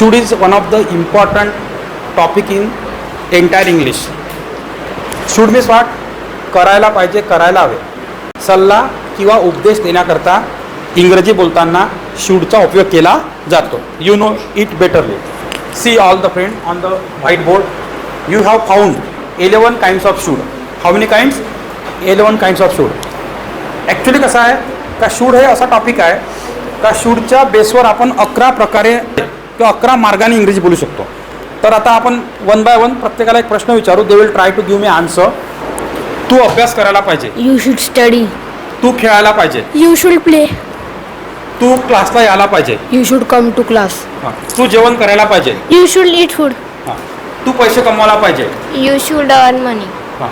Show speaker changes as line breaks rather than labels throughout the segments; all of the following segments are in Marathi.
Should is one of the important topic in entire English should means what करायला पाहिजे करायला हवे. सल्ला किंवा उपदेश देण्याकरता इंग्रजी बोलताना शूडचा उपयोग केला जातो. You know it betterly see all the friend on the white board you have found eleven kinds of should how many kinds eleven kinds of should actually कसं आहे? का शूड हे असा टॉपिक आहे. का शूडच्या बेसवर आपण अकरा प्रकारे किंवा अकरा मार्गाने इंग्रजी बोलू शकतो तर आता आपण वन बाय वन प्रत्येकाला एक प्रश्न विचारू दे will try to give me answer तू अभ्यास करायला पाहिजे
You should study.
तू खेळायला पाहिजे
You should play.
तू क्लासला यायला पाहिजे
should come to class.
हां. तू जेवण करायला पाहिजे
should eat food.
हां. तू पैसे कमवायला पाहिजे
should earn money.
हां.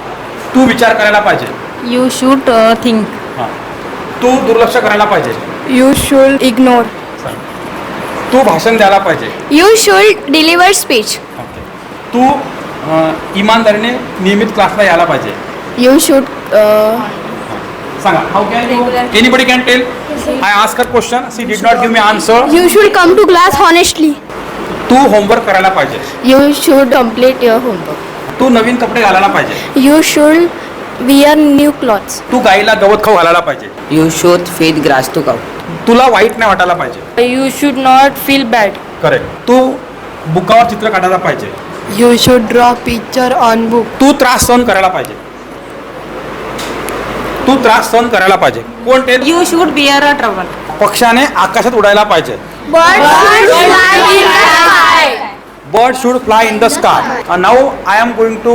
तू विचार करायला पाहिजे
uh, think.
हां. तू दुर्लक्ष करायला पाहिजे
You should ignore.
तू भाषण द्यायला पाहिजे
should deliver speech.
ओके. तू अं, इमानदारीने नियमित क्लासला यायला पाहिजे
should. Uh,
सांगा how can anybody can tell I ask her question she did not give me answer
you should come to class honestly.
तू होमवर्क करायला पाहिजे
You should complete your homework.
तू नवीन कपडे घालायला पाहिजे
You should wear new clothes.
तू गाईला गवत खाऊ घालायला पाहिजे
You should feed grass to cow.
तुला वाईट नाही वाटायला पाहिजे.
You should not feel bad.
Correct तू बुकावर चित्र काढायला पाहिजे.
You should draw picture on book.
तू त्रास सहन करायला पाहिजे. तू त्रास सहन करायला पाहिजे. कोण tell
You should bear a trouble.
पक्षाने आकाशात उडायला पाहिजे. Bird should fly in the sky now I am going to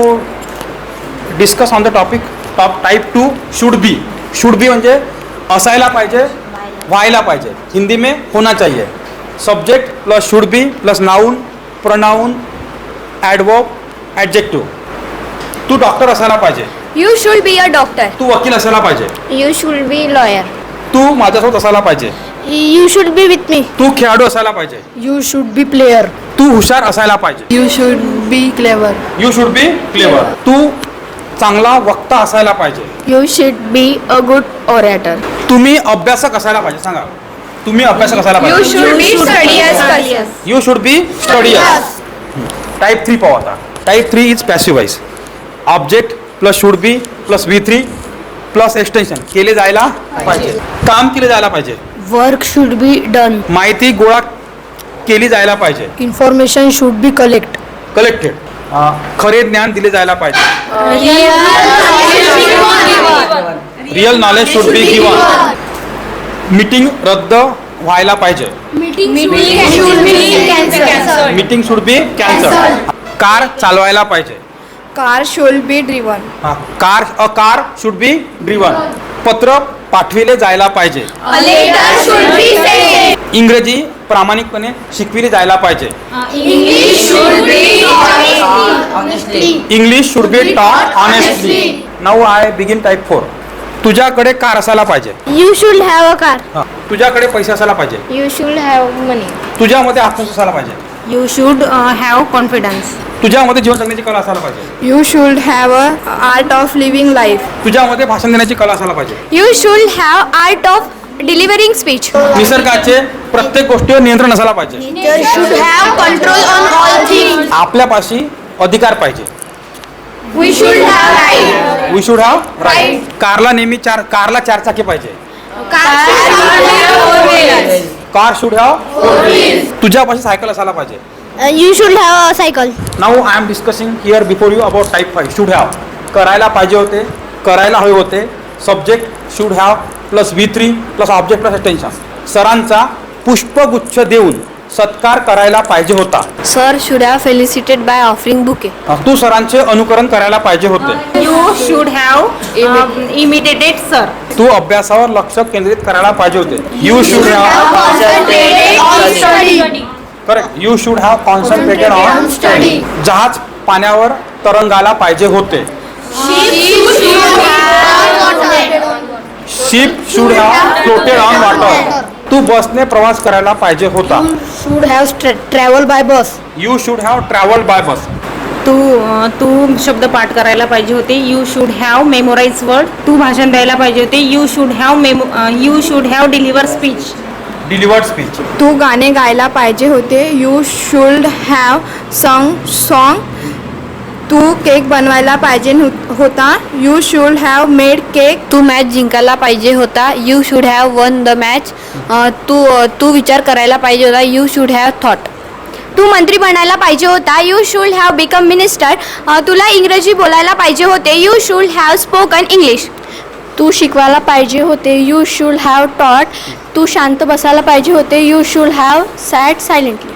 discuss on the topic top type two should be should be म्हणजे असायला पाहिजे व्हायला पाहिजे हिंदी में होना चाहिए subject plus should be plus noun pronoun adverb adjective Tu doctor असायला पाहिजे
You should be a doctor.
तू वकील असायला पाहिजे
You should be lawyer.
तू माझ्यासोबत असायला पाहिजे
You should be with me.
तू खेळाडू असायला पाहिजे
You should be player.
तू हुशार असायला पाहिजे
You should be clever.
You should be clever तू चांगला वक्ता असायला पाहिजे.
You should be a good orator.
तुम्ही अभ्यासक असायला पाहिजे सांगा. तुम्ही अभ्यासक असायला पाहिजे.
should be studious.
You should be studious type three पाहू आता. Type three is passivise object plus should be plus V three plus extension केले जायला पाहिजे. काम केले जायला पाहिजे.
Work should be done.
माहिती गोळा केली जायला पाहिजे.
Information should be collect.
Collected खरे ज्ञान दिले जायला पाहिजे. Real knowledge should be given meeting रद्द व्हायला पाहिजे. Meeting should be cancel car चालवायला पाहिजे.
Car should be driven.
Car a car should be driven पत्र पाठविले जायला पाहिजे. इंग्रजी प्रामाणिकपणे शिकविली जायला पाहिजे English should be taught honestly now I begin type four तुझ्याकडे कार असायला पाहिजे
You should have a car.
हा. तुझ्याकडे पैसे असायला पाहिजे
You should have money.
तुझ्यामध्ये आत्मविश्वास असायला पाहिजे
You should uh, have confidence.
तुझ्यामध्ये जीवन जगण्याची कला असायला पाहिजे
You should have a art of living life.
तुझ्यामध्ये भाषण देण्याची कला असायला पाहिजे
You should have art of delivering speech.
निसर्गाचे प्रत्येक गोष्टीवर नियंत्रण असायला पाहिजे. आपल्यापाशी अधिकार पाहिजे. वी शुड हॅव राईट कारला नेहमी चार कारला चार चाकी पाहिजे. कार शुड हॅव तुझ्यापाशी सायकल असायला पाहिजे.
You should have a cycle.
Now I am discussing here before you about type five should have करायला पाहिजे होते करायला हवे होते. Subject should have plus V three plus object plus attention सरांचा पुष्पगुच्छ देऊन सत्कार करायला पाहिजे होता.
Sir should have felicited by offering bouquet.
तू सरांचे अनुकरण करायला पाहिजे होते.
Should have um, imitated sir.
तू अभ्यासावर लक्ष केंद्रित करायला पाहिजे होते. You should have correct you should have concentrated on study जहाज पाण्यावर तरंगाला पाहिजे होते. Ship should have floated on water तू बसने प्रवास करायला पाहिजे होता.
Should have tra- travel by bus.
You should have travel by bus
तू तू शब्द पाठ करायला पाहिजे होते. You should have memorise word तू भाषण द्यायला पाहिजे होते. You should have memo you should have deliver speech
delivered speech
तू गाणे गायला पाहिजे होते. You should have sung song Tu cake बनवायला पाहिजे होता. You should have made cake
Tu match जिंकायला पाहिजे होता. You should have won the match तू तू विचार करायला पाहिजे होता. यू शूड हॅव थॉट तू मंत्री बनायला पाहिजे होता. You should have become minister तुला इंग्रजी बोलायला पाहिजे होते. You should have spoken English तू शिकवायला पाहिजे होते. यू शुड हॅव टॉट तू शांत बसायला पाहिजे होते. You should have sat silently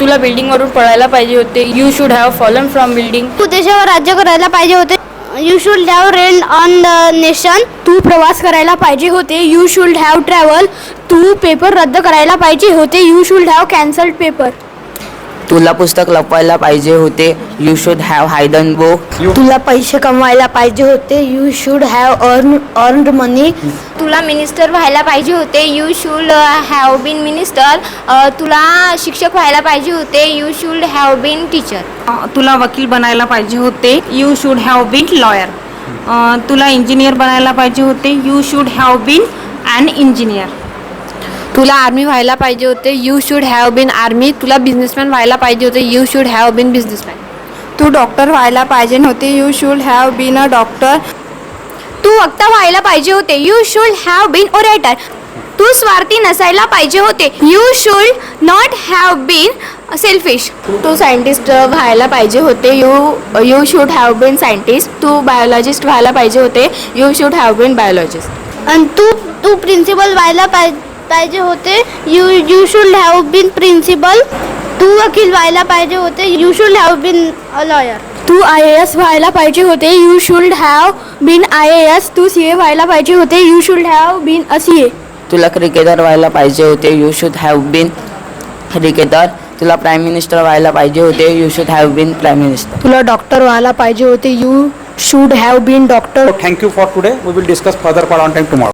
तुला बिल्डिंगवरून पळायला पाहिजे होते. You should have fallen from building
तू देशावर राज्य करायला पाहिजे होते. You should have reign on the nation तू प्रवास करायला पाहिजे होते. यू शुड हॅव ट्रॅव्हल तू पेपर रद्द करायला पाहिजे होते. You should have cancelled paper
तुला पुस्तक लपवायला पाहिजे होते. You should have hidden book
तुला पैसे कमवायला पाहिजे होते. You should have earn earned money तुला मिनिस्टर व्हायला पाहिजे होते. You should have been minister तुला शिक्षक व्हायला पाहिजे होते. You should have been teacher
तुला वकील बनायला पाहिजे होते. You should have been lawyer तुला इंजिनियर बनायला पाहिजे होते. You should have been an engineer
तुला आर्मी व्हायला पाहिजे होते you should have been army तुला बिझनेसमॅन व्हायला पाहिजे होते you should have been businessman
Tu doctor व्हायला पाहिजे होते you should have been a doctor
तू वक्ता व्हायला पाहिजे होते you should have been orator तू स्वार्थी नसायला पाहिजे होते you should not have been selfish Tu scientist व्हायला पाहिजे होते you you should have been scientist Tu biologist व्हायला पाहिजे होते you should have been biologist आणि तू तू प्रिन्सिपल व्हायला पाहिजे होते you you should have been principal तू वकील व्हायला पाहिजे होते you should have been a lawyer Tu I A S व्हायला पाहिजे होते you should have been I A S Tu C A व्हायला पाहिजे होते you should have been a C A
तुला क्रिकेटर व्हायला पाहिजे होते you should have been cricketer तुला प्राईम मिनिस्टर व्हायला पाहिजे होते you should have been prime minister
तुला डॉक्टर व्हायला पाहिजे होते you should have been doctor
thank you for today we will discuss further part on time tomorrow